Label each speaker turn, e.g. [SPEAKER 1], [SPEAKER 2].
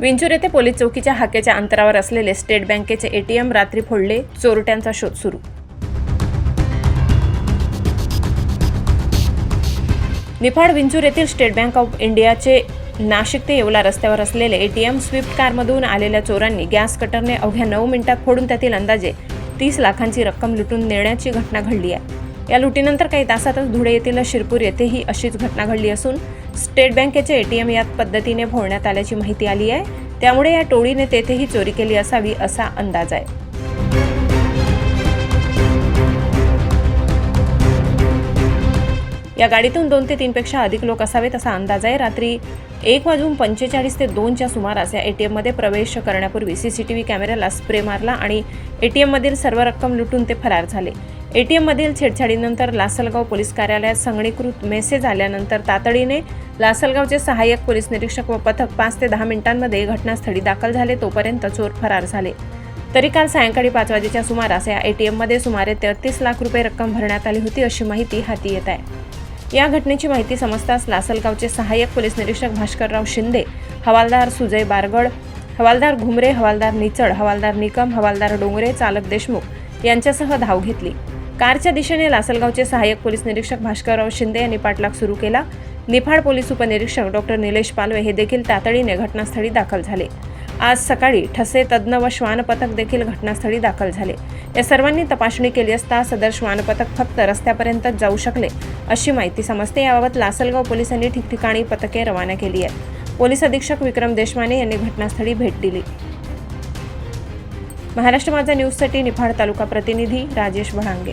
[SPEAKER 1] विंचूर येथे पोलीस चौकीच्या हाकेच्या अंतरावर असलेले स्टेट बँकेचे एटीएम रात्री फोडले चोरट्यांचा शोध सुरू. निफाड विंचूर येथील स्टेट बँक ऑफ इंडियाचे नाशिक ते येवला रस्त्यावर असलेले एटीएम स्विफ्ट कारमधून आलेल्या चोरांनी गॅस कटरने अवघ्या नऊ मिनिटात फोडून त्यातील अंदाजे तीस लाखांची रक्कम लुटून नेण्याची घटना घडली आहे. या लुटीनंतर काही तासातच धुळे येथील शिरपूर येथेही अशीच घटना घडली असून स्टेट बँकेचे एटीएम याच पद्धतीने फोडण्यात आल्याची माहिती आली आहे. त्यामुळे या टोळीने तेथेही चोरी केली असावी असा अंदाज आहे. या गाडीतून दोन ते तीनपेक्षा अधिक लोक असावेत असा अंदाज आहे. रात्री एक वाजून पंचेचाळीस ते दोनच्या सुमारास या ए टी एममध्ये प्रवेश करण्यापूर्वी सी सी टी व्ही कॅमेऱ्याला स्प्रे मारला आणि ए टी एममधील सर्व रक्कम लुटून ते फरार झाले. ए टी एममधील छेडछाडीनंतर लासलगाव पोलीस कार्यालयात संगणीकृत मेसेज आल्यानंतर तातडीने लासलगावचे सहाय्यक पोलीस निरीक्षक व पथक पाच ते दहा मिनिटांमध्ये घटनास्थळी दाखल झाले. तोपर्यंत चोर फरार झाले. तरी काल सायंकाळी पाच वाजेच्या सुमारास या ए टी एममध्ये सुमारे तेहतीस लाख रुपये रक्कम भरण्यात आली होती अशी माहिती हाती येत आहे. या घटनेची माहिती समजताच लासलगावचे सहाय्यक पोलीस निरीक्षक भास्करराव शिंदे हवालदार सुजय बारगड हवालदार घुमरे हवालदार निचड हवालदार निकम हवालदार डोंगरे चालक देशमुख यांच्यासह धाव घेतली. कारच्या दिशेने लासलगावचे सहाय्यक पोलीस निरीक्षक भास्करराव शिंदे यांनी पाठलाग सुरू केला. निफाड पोलीस उपनिरीक्षक डॉक्टर निलेश पालवे हे देखील तातडीने घटनास्थळी दाखल झाले. आज सकाळी ठसे तज्ज्ञ व श्वान पथक देखील घटनास्थळी दाखल झाले. या सर्वांनी तपासणी केली असता सदर श्वान पथक फक्त रस्त्यापर्यंतच जाऊ शकले अशी माहिती समजते याबाबत लासलगाव पोलिसांनी ठिकठिकाणी पथके रवाना केली आहेत. पोलीस अधीक्षक विक्रम देशमाने यांनी घटनास्थळी भेट दिली. महाराष्ट्र माझा न्यूजसाठी निफाड तालुका प्रतिनिधी राजेश भडांगे